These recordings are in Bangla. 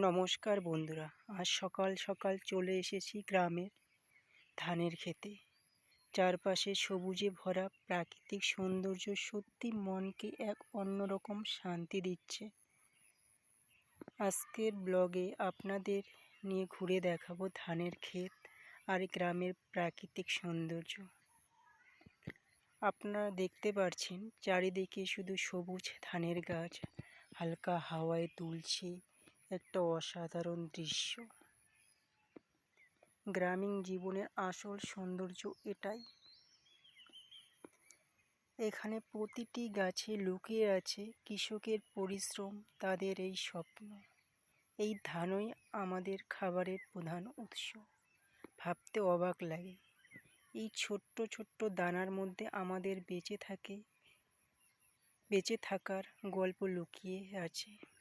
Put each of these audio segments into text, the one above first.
নমস্কার বন্ধুরা, আজ সকাল সকাল চলে এসেছি গ্রামের ধানের খেতে চারপাশে সবুজে ভরা প্রাকৃতিক সৌন্দর্য সত্যি মনকে এক অন্যরকম শান্তি দিচ্ছে। আজকের ব্লগে আপনাদের নিয়ে ঘুরে দেখাবো ধানের ক্ষেত আর গ্রামের প্রাকৃতিক সৌন্দর্য। আপনারা দেখতে পাচ্ছেন চারিদিকে শুধু সবুজ ধানের গাছ, হালকা হাওয়ায় তুলছে একটা অসাধারণ দৃশ্য। গ্রামীণ জীবনের আসল সৌন্দর্য এটাই। এখানে প্রতিটি গাছে লুকিয়ে আছে কৃষকের পরিশ্রম, তাদের এই স্বপ্ন। এই ধানই আমাদের খাবারের প্রধান উৎস। ভাবতে অবাক লাগে। এই ছোট্ট ছোট্ট দানার মধ্যে আমাদের বেঁচে থাকে, বেঁচে থাকার গল্প লুকিয়ে আছে।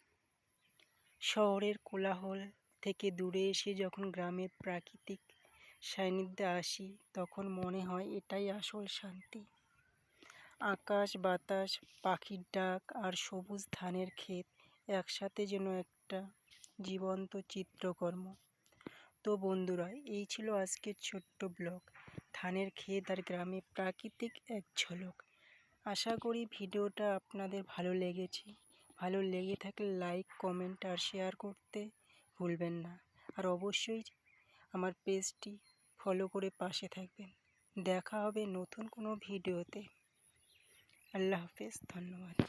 শহরের কোলাহল থেকে দূরে এসে যখন গ্রামের প্রাকৃতিক সান্নিধ্যে আসি, তখন মনে হয় এটাই আসল শান্তি। আকাশ, বাতাস, পাখির ডাক আর সবুজ ধানের ক্ষেত একসাথে যেন একটা জীবন্ত চিত্রকর্ম। তো বন্ধুরা, এই ছিল আজকের ছোট্ট ব্লগ। ধানের ক্ষেত আর গ্রামে প্রাকৃতিক এক ঝলক। আশা করি ভিডিওটা আপনাদের ভালো লেগেছে। ভালো লেগে থাকলে লাইক কমেন্ট আর শেয়ার করতে ভুলবেন না। আর অবশ্যই আমার পেজটি ফলো করে পাশে থাকবেন। দেখা হবে নতুন কোনো ভিডিওতে আল্লাহ হাফেজ, ধন্যবাদ।